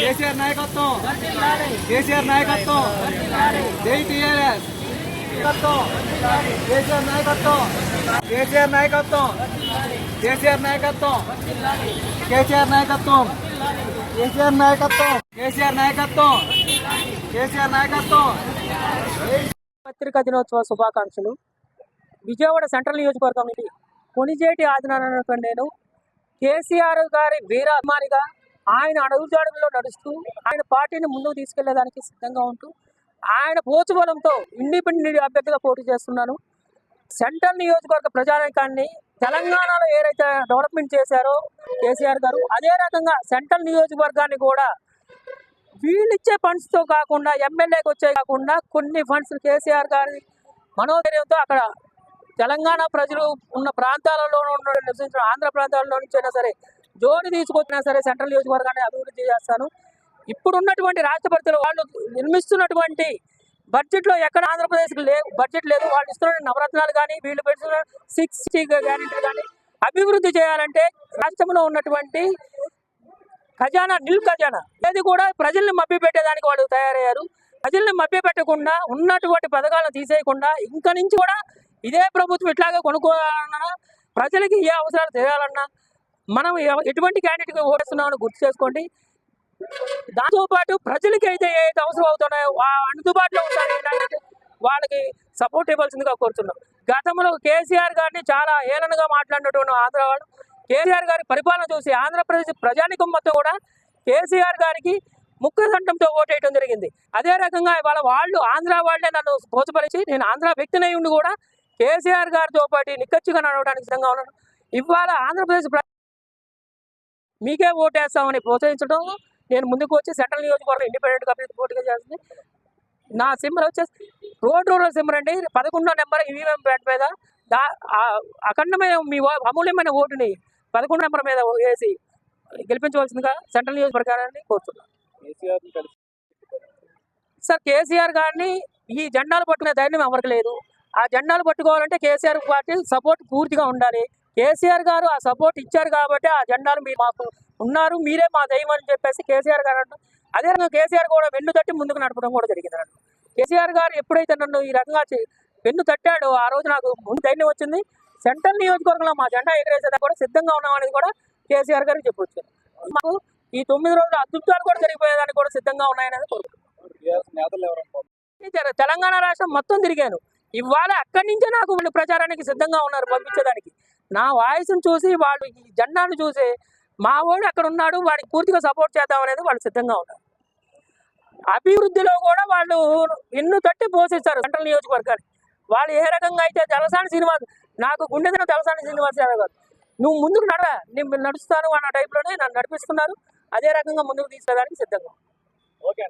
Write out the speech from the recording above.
కేసీఆర్ నాయకత్వం. కేసీఆర్ నాయకత్వం. జై టీఆర్ఎస్. నాయకత్వం కేసీఆర్ నాయకత్వం. కేసీఆర్ నాయకత్వం. కేసీఆర్ నాయకత్వం. కేసీఆర్ నాయకత్వం. కేసీఆర్ నాయకత్వం. కేసీఆర్ నాయకత్వం. కేసీఆర్ నాయకత్వం. పత్రికా దినోత్సవ శుభాకాంక్షలు. విజయవాడ సెంట్రల్ నియోజకవర్గం నుండి కొనిజేటి ఆదినారాయణ నేను కేసీఆర్ గారి వీరాభిమానిగా ఆయన అడుగుజాడుల్లో నడుస్తూ ఆయన పార్టీని ముందుకు తీసుకెళ్ళేదానికి సిద్ధంగా ఉంటూ ఆయన పోచుబలంతో ఇండిపెండెంట్ అభ్యర్థిగా పోటీ చేస్తున్నాను. సెంట్రల్ నియోజకవర్గ ప్రజానీకాన్ని తెలంగాణలో ఏదైతే డెవలప్మెంట్ చేశారో కేసీఆర్ గారు అదే రకంగా సెంట్రల్ నియోజకవర్గాన్ని కూడా వీళ్ళిచ్చే ఫండ్స్తో కాకుండా ఎమ్మెల్యేకి వచ్చే కాకుండా కొన్ని ఫండ్స్ కేసీఆర్ గారి మనోధైర్యంతో అక్కడ తెలంగాణ ప్రజలు ఉన్న ప్రాంతాలలో ఉన్న నివసించిన ఆంధ్ర ప్రాంతాలలో నుంచి అయినా సరే జోడి తీసుకొచ్చినా సరే సెంట్రల్ నియోజకవర్గాన్ని అభివృద్ధి చేస్తాను ఇప్పుడున్నటువంటి రాష్ట్రపతిలో వాళ్ళు నిర్మిస్తున్నటువంటి బడ్జెట్లో ఎక్కడ ఆంధ్రప్రదేశ్కి లేవు బడ్జెట్ లేదు. వాళ్ళు ఇస్తున్న నవరత్నాలు కానీ వీళ్ళు పెడుతున్న సిక్స్ గ్యారెంటీ కానీ అభివృద్ధి చేయాలంటే రాష్ట్రంలో ఉన్నటువంటి ఖజానా నిల్ ఖజానా అనేది కూడా ప్రజల్ని మభ్యపెట్టేదానికి వాళ్ళు తయారయ్యారు. ప్రజల్ని మభ్యపెట్టకుండా ఉన్నటువంటి పథకాలను తీసేయకుండా ఇంకా నుంచి కూడా ఇదే ప్రభుత్వం ఇట్లాగే కొనుక్కోవాలన్నా ప్రజలకి ఏ అవసరాలు చేయాలన్నా మనం ఎటువంటి క్యాండిడేట్కి ఓడిస్తున్నామని గుర్తు చేసుకోండి. దాంతోపాటు ప్రజలకి అయితే ఏ అవసరం అవుతున్నాయో అందుబాటులో ఉంటారో ఏంటంటే వాళ్ళకి సపోర్ట్ ఇవ్వాల్సిందిగా కోరుతున్నాం. గతంలో కేసీఆర్ గారిని చాలా ఏలనగా మాట్లాడినటువంటి ఆంధ్ర వాళ్ళు కేసీఆర్ గారి పరిపాలన చూసి ఆంధ్రప్రదేశ్ ప్రజానికం మొత్తం కూడా కేసీఆర్ గారికి ముక్కదండంతో ఓటేయడం జరిగింది. అదే రకంగా ఇవాళ వాళ్ళు ఆంధ్ర వాళ్ళే నన్ను పోచపరిచి నేను ఆంధ్ర వ్యక్తినై ఉండి కూడా కేసీఆర్ గారితో పాటు నిక్కచ్చిగా నడవడానికి సిద్ధంగా ఉన్నాను ఇవాళ ఆంధ్రప్రదేశ్ ప్ర- మీకే ఓటేస్తామని ప్రోత్సహించడం నేను ముందుకు వచ్చి సెంట్రల్ నియోజకవర్గం ఇండిపెండెంట్ అభ్యర్థి పోటీగా చేస్తుంది నా సింబల్ వచ్చేసి రోడ్ రూరల్ సింబల్ అండి. పదకొండో నెంబర్ ఈవీఎం ప్యాట్ మీద దా అఖండమైన మీ అమూల్యమైన ఓటుని పదకొండు నెంబర్ మీద వేసి గెలిపించవలసిందిగా సెంట్రల్ నియోజకవర్గాన్ని కోరుతున్నాను. సార్ కేసీఆర్ గారిని ఈ జెండాలు పట్టుకునే ధైర్యం ఎవరికి లేదు. ఆ జెండాలు పట్టుకోవాలంటే కేసీఆర్ పార్టీ సపోర్ట్ పూర్తిగా ఉండాలి. కేసీఆర్ గారు ఆ సపోర్ట్ ఇచ్చారు కాబట్టి ఆ జెండాలు మీరు మాకు ఉన్నారు మీరే మా దైవం అని చెప్పేసి కేసీఆర్ గారు అంటారు అదే రకంగా కేసీఆర్ కూడా వెన్ను తట్టి ముందుకు నడపడం కూడా జరిగింది కేసీఆర్ గారు ఎప్పుడైతే నన్ను ఈ రకంగా వెన్ను తట్టాడో ఆ రోజు నాకు ముందు ధైర్యం వచ్చింది. సెంట్రల్ నియోజకవర్గంలో మా జెండా ఎగరేసేదా కూడా సిద్ధంగా ఉన్నామనేది కూడా కేసీఆర్ గారికి చెప్పొచ్చు. మాకు ఈ తొమ్మిది రోజులు అద్భుతాలు కూడా జరిగిపోయేదానికి కూడా సిద్ధంగా ఉన్నాయనేది కోరుకుంటున్నాను తెలంగాణ రాష్ట్రం మొత్తం తిరిగాను. ఇవాళ అక్కడి నుంచే నాకు వాళ్ళు ప్రచారానికి సిద్ధంగా ఉన్నారు పంపించేదానికి. నా వాయిస్ను చూసి వాళ్ళు ఈ జెండాను చూసి మా వాడు అక్కడ ఉన్నాడు వాడికి పూర్తిగా సపోర్ట్ చేద్దాం అనేది వాళ్ళు సిద్ధంగా ఉన్నారు. అభివృద్ధిలో కూడా వాళ్ళు ఎన్ను తట్టి పోషిస్తారు సెంట్రల్ నియోజకవర్గానికి వాళ్ళు ఏ రకంగా అయితే తలసాని శ్రీనివాస్ నాకు గుండె తలసాని శ్రీనివాస్ యాదవ్ గారు నువ్వు ముందుకు నడ నేను నడుస్తాను అన్న టైప్లోనే నన్ను నడిపిస్తున్నారు. అదే రకంగా ముందుకు తీసుకోవడానికి సిద్ధంగా ఓకే